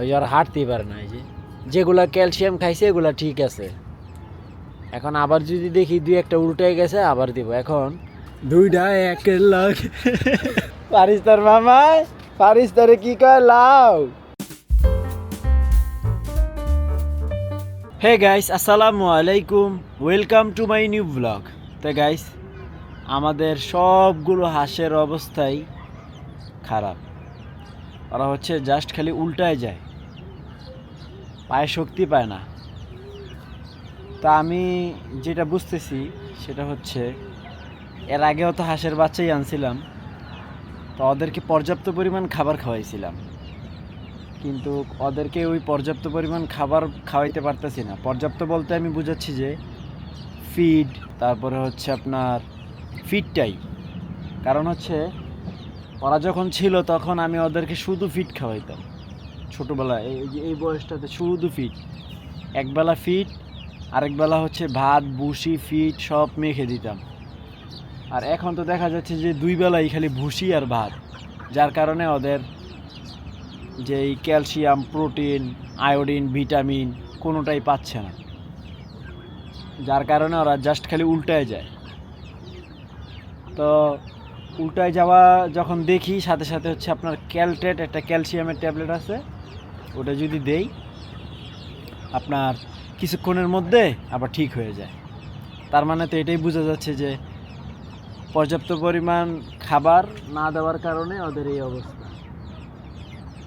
ওই আর হাঁটতেই পারে না, এই যে। যেগুলা ক্যালসিয়াম খাইছে, এগুলা ঠিক আছে। এখন আবার যদি দেখি দুই একটা উল্টে গেছে, আবার দিব। এখন দুইটা একের লাখ পারিস তার মামাই পারিস তারে কি কয়, লাও। হে গাইস আসসালামু আলাইকুম। Welcome to my new blog তো গাইস আমাদের সবগুলো হাঁসের অবস্থাই খারাপ। ওরা হচ্ছে জাস্ট খালি উল্টায় যায়। পায়ে শক্তি পায় না। তা আমি যেটা বুঝতেছি, সেটা হচ্ছে এর আগেও তো হাঁসের বাচ্চাই আনছিলাম, তো ওদেরকে পর্যাপ্ত পরিমাণ খাবার খাওয়াইছিলাম। কিন্তু ওদেরকে ওই পর্যাপ্ত পরিমাণ খাবার খাওয়াইতে পারতেছি না। পর্যাপ্ত বলতে আমি বুঝাচ্ছি যে ফিড তারপরে হচ্ছে আপনার ফিডটাই কারণ হচ্ছে ওরা যখন ছিল তখন আমি ওদেরকে শুধু ফিট খাওয়াইতাম। ছোটোবেলায়, এই এই বয়সটাতে শুধু ফিট একবেলা ফিট আরেকবেলা হচ্ছে ভাত, ভুসি ফিট সব মেখে দিতাম। আর এখন তো দেখা যাচ্ছে যে দুই বেলাই খালি ভুসি আর ভাত, যার কারণে ওদের যে এই ক্যালসিয়াম, প্রোটিন, আয়োডিন, ভিটামিন কোনোটাই পাচ্ছে না। যার কারণে ওরা জাস্ট খালি উল্টায় যায়। তো উল্টায় যাওয়া যখন দেখি, সাথে সাথে হচ্ছে আপনার ক্যালটেট, একটা ক্যালসিয়ামের ট্যাবলেট আছে। ওটা যদি দেই, আপনার কিছুক্ষণের মধ্যে আবার ঠিক হয়ে যায়। তার মানে তো এটাই বোঝা যাচ্ছে যে, পর্যাপ্ত পরিমাণ খাবার না দেওয়ার কারণে ওদের এই অবস্থা।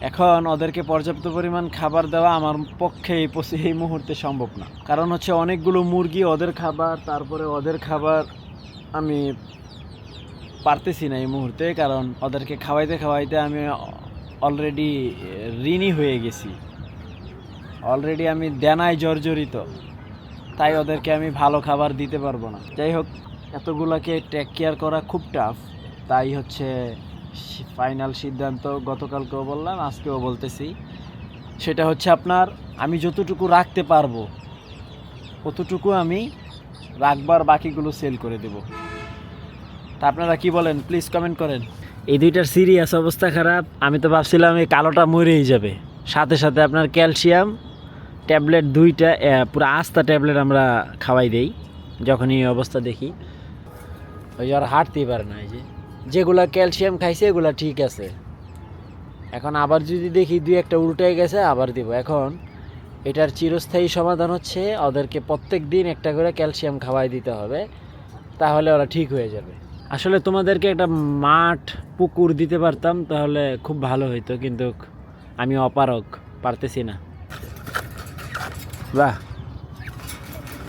এখন ওদেরকে পর্যাপ্ত পরিমাণ খাবার দেওয়া আমার পক্ষে এই এই মুহূর্তে সম্ভব না। কারণ হচ্ছে অনেকগুলো মুরগি ওদের খাবার, তারপরে ওদের খাবার আমি পারতেছি না এই মুহূর্তে, কারণ ওদেরকে খাওয়াইতে খাওয়াইতে আমি অলরেডি ঋণী হয়ে গেছি। অলরেডি আমি দেনায় জর্জরিত, তাই ওদেরকে আমি ভালো খাবার দিতে পারব না। যাই হোক, এতগুলোকে টেক কেয়ার করা খুব টাফ তাই হচ্ছে ফাইনাল সিদ্ধান্ত গতকালকেও বললাম, আজকেও বলতেছি। সেটা হচ্ছে আপনার, আমি যতটুকু রাখতে পারব ততটুকু আমি রাখবার বাকিগুলো সেল করে দেব। তা আপনারা কি বলেন? প্লিজ কমেন্ট করেন। এই দুইটার সিরিয়াস অবস্থা খারাপ। আমি তো ভাবছিলাম এই কালোটা মরেই যাবে। সাথে সাথে আপনার ক্যালসিয়াম, ট্যাবলেট দুইটা পুরো আস্তা ট্যাবলেট আমরা খাওয়াই দেই যখন এই অবস্থা দেখি। ওই আর হাঁটতেই পারে না, এই যে। যেগুলা ক্যালসিয়াম খাইছে, এগুলা ঠিক আছে। এখন আবার যদি দেখি দুই একটা উল্টে গেছে, আবার দিব। এখন এটার চিরস্থায়ী সমাধান হচ্ছে, ওদেরকে প্রত্যেক দিন একটা করে ক্যালসিয়াম খাওয়াই দিতে হবে, তাহলে ওরা ঠিক হয়ে যাবে। আসলে তোমাদেরকে একটা মাঠ, পুকুর দিতে পারতাম, তাহলে খুব ভালো হইতো, কিন্তু আমি অপারক পারতেছি না। বাহ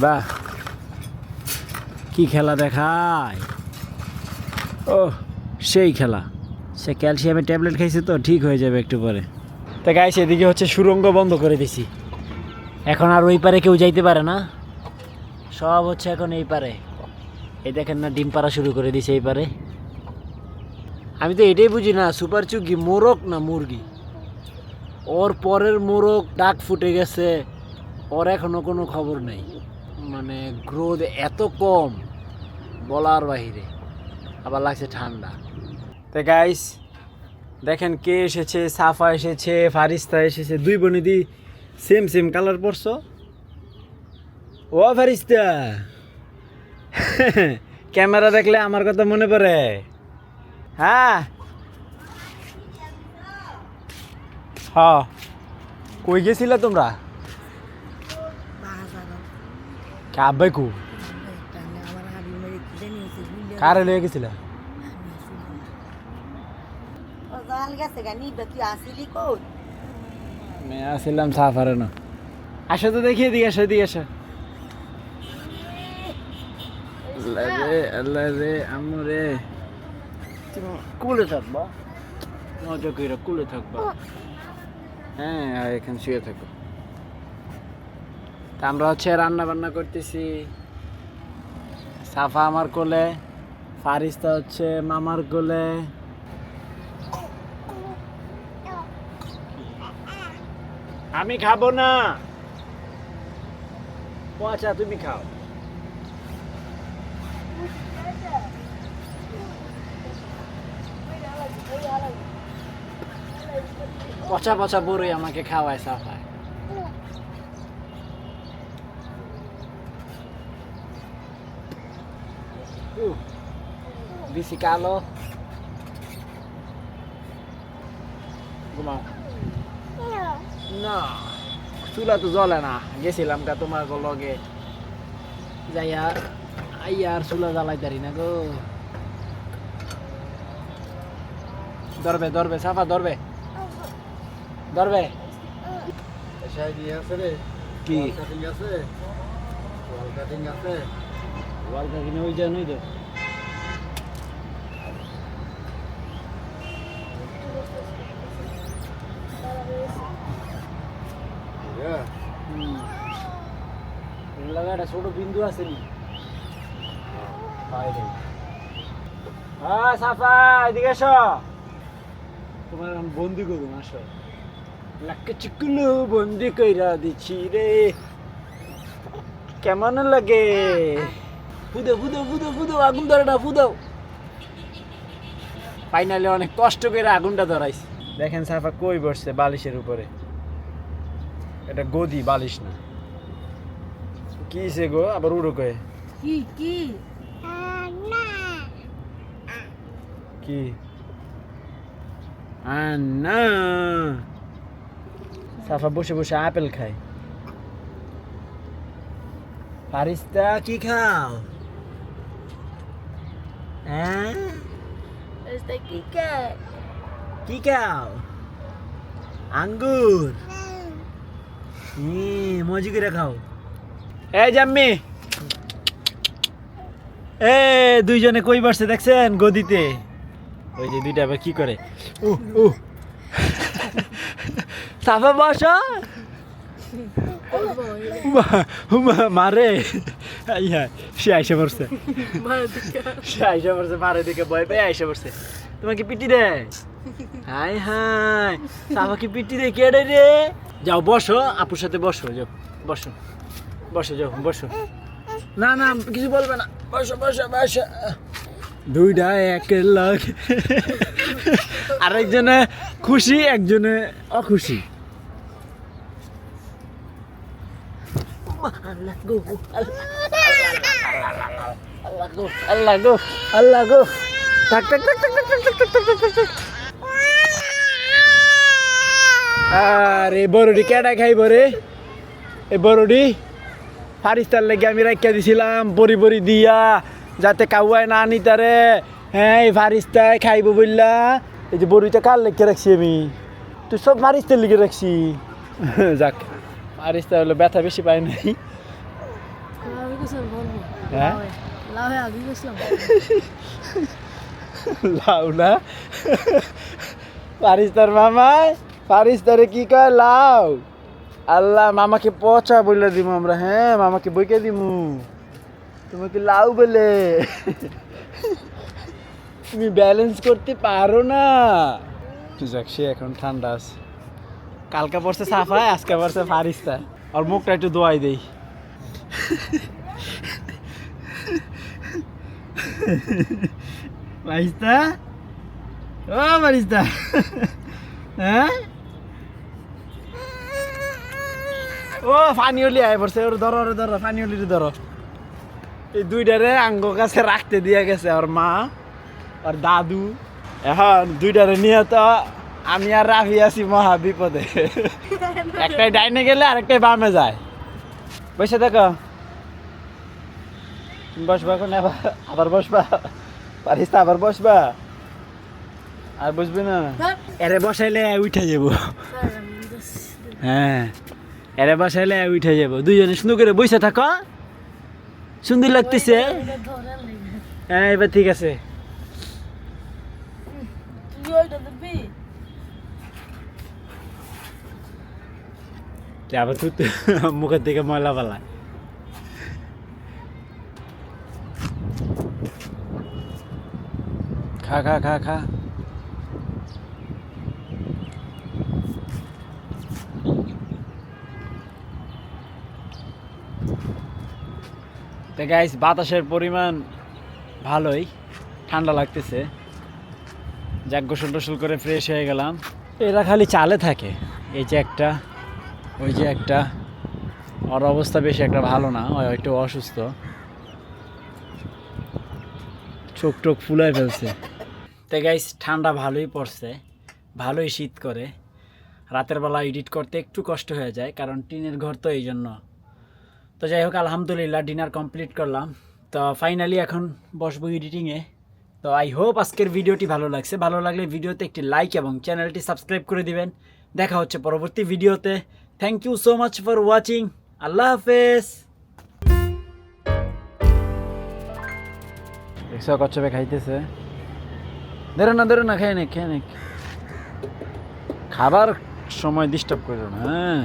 বাহ। কি খেলা দেখায়? ও সেই খেলা। সে ক্যালসিয়ামের ট্যাবলেট খাইছে তো, ঠিক হয়ে যাবে একটু পরে। তা গাইস এদিকে হচ্ছে সুরঙ্গ বন্ধ করে দিছি। এখন আর ওই পারে কেউ যাইতে পারে না। সব হচ্ছে এখন এই পারে। এই দেখেন না, ডিম পাড়া শুরু করে দিছে এই পারে আমি তো এটাই বুঝি না, সুপার চুকি মোরগ না মুরগি? ওর পরের মোরগ ডাক ফুটে গেছে, ওর এখনও কোনো খবর নেই। মানে গ্রোথ এত কম, বলার বাহিরে। আবার লাগছে ঠান্ডা। তো গাইস দেখেন কে এসেছে, সাফা এসেছে, ফারিস্তা এসেছে, দুই বনিদি সেম সেম কালার পরছো? ও ফারিস্তা! ক্যামেরা দেখলে আমার কথা মনে পড়ে? হ্যাঁ। হ্যাঁ। কই গেছিলে তোমরা? আব্বাই কু কারে লয়ে গেছিলা? আমি আসছিলাম সাফারে না। আসো তো দেখি, এদিকে আসো এদিকে আসো। আল্লাহ রে আল্লাহ রে আম্মু রে তুমি কুলে থাকবা? মজা করে কুলে থাকবা। হ্যাঁ আর এখানে শুয়ে থাকো। তা আমরা হচ্ছে রান্না বান্না করতেছি। সাফা আমার কোলে ফারিস্তা হচ্ছে মামার কোলে। আমি খাব না। ও আচ্ছা তুমি খাও। পচা পচা বড়ই আমাকে খাওয়ায়, সাফায়। বেশি কালো। ঘুমাও। না চুলা তো জ্বলে না গেছিলাম কা তোমার লগে। যাইয়া, আইয়া আর চুলা জ্বালাই দাঁড়ি না গো। ধরবে ধরবে, সাফা ধরবে। ধরবে? ওই তো। ছোট বিন্দু আছে হ্যাঁ সাফা এদিকে এসো। তোমার বন্দি করুন আসো। লাক্কে চিকুলু বন্দি কইরা দিচ্ছি রে কেমন লাগে ফুদো ফুদো ফুদো ফুদো আগুন ধরে না ফুদো ফাইনালি অনেক কষ্ট করে আগুনটা ধরাইছে। দেখেন সাফা কই বসছে বালিশের উপরে। এটা গদি বালিশ না। কি সে গো? আবার উড়ো কয়ে। কি কি? কি? না সাফা বসে বসে আপেল খায়। ফারিস্তা কি খাও? হ্যাঁ? কি খাও? আঙ্গুর। হুম মজি করে খাও। এই জাম্মি। এ দুইজনে কই বসছে দেখছেন গদিতে? ওই যে দুইটা আবার কি করে? উ উ সাফা বসো মারে সে আইসা পড়ছে সে আইসা পড়ছে মারে দিকে ভয় পেয়ে আইসা পড়ছে তোমাকে পিটি দেয় হাই হাই আমাকে পিটি দে কে রে যাও বসো আপুর সাথে বসো যাও বসো বসো যাও বসো না না কিছু বলবে না বসো বসো বসো দুইটা এক লাখ আরেকজনে খুশি একজনে অখুশি আরে বড়ডি কেডা খাইব রে? এই বড়ডি ফারিস্তার লেগে আমি রাখিয়া দিছিলাম, বড়ি বড়ি দিয়া, যাতে কাউয়ায় না নিতারে হ্যাঁ এই ফারিস্তায় খাইব বললা এই যে বড়িটা কার লেগে রাখছি আমি? তুই সব ফারিস্তার লেগে রাখছি। যাক। ফারিস্তা হলো ব্যথা বেশি পায় নাই। হ্যাঁ? লাউ না? ফারিস্তার মামায় ফারিস্তারে কি কয় লাউ? আল্লাহ মামাকে পচা বলে দিমু আমরা হ্যাঁ মামাকে বইকে দিমু। তোমাকে লাউ বলে? তুমি ব্যালেন্স করতে পারো না। যাক সে এখন ঠান্ডা আছে। কালকা পড়ছে সাফায় আজকে পড়ছে ফারিস্তা। আর মুখটা একটু দোয়াই দেই। ফারিস্তা? ও ফারিস্তা। হ্যাঁ? ও ফানিওলি আয় পড়ছে। ওর ধরো ওর ধরো ফানিওলি ধরো। এই দুইটারে আঙ্গ কাছে রাখতে দিয়ে গেছে ওর মা আর দাদু। এখন দুইটারে নিয়ে তো আমি আর রাফি আছি মহা বিপদে। একটাই ডাইনে গেলে আর আরেকটাই বামে যায়। বসে দেখো বসবা এখন? আবার আবার বসবা? পারিস আবার বসবা? আর বসবে না? এরে বসাইলে উঠে যাব। হ্যাঁ। এরে বসাইলে উঠে যাব। দুইজনে সুন্দর করে বসে থাকো। সুন্দর লাগতেছে। হ্যাঁ এবার ঠিক আছে তুই ওইটা দেখবি তে আবার তুই মুখের দিকে ময়লা পালা খা খা খা খা তো গাইস বাতাসের পরিমাণ ভালোই। ঠান্ডা লাগতেছে। যাক গোসল টোসল করে ফ্রেশ হয়ে গেলাম। এরা খালি চালে থাকে। এই যে একটা ওই যে একটা, ওর অবস্থা বেশি একটা ভালো না, ও একটু অসুস্থ। চোখ টোক ফুলায় ফেলছে। তো গাইস ঠান্ডা ভালোই পড়ছে, ভালোই শীত করে। রাতের বেলা এডিট করতে একটু কষ্ট হয়ে যায়, কারণ টিনের ঘর তো এই জন্য। তো যাই হোক, আলহামদুলিল্লাহ ডিনার কমপ্লিট করলাম। তো ফাইনালি এখন বসবো এডিটিংয়ে তো আই হোপ আজকের ভিডিওটি ভালো লাগছে। ভালো লাগলে ভিডিওতে একটি লাইক এবং চ্যানেলটি সাবস্ক্রাইব করে দিবেন। দেখা হচ্ছে পরবর্তী ভিডিওতে thank you so much for watching আল্লাহ হাফেজ দেখছ কচ্ছপে খাইতেছে। ধরো না ধরো না, খেয়ে নে খেয়ে নে খাবার সময় ডিস্টার্ব করো না হ্যাঁ।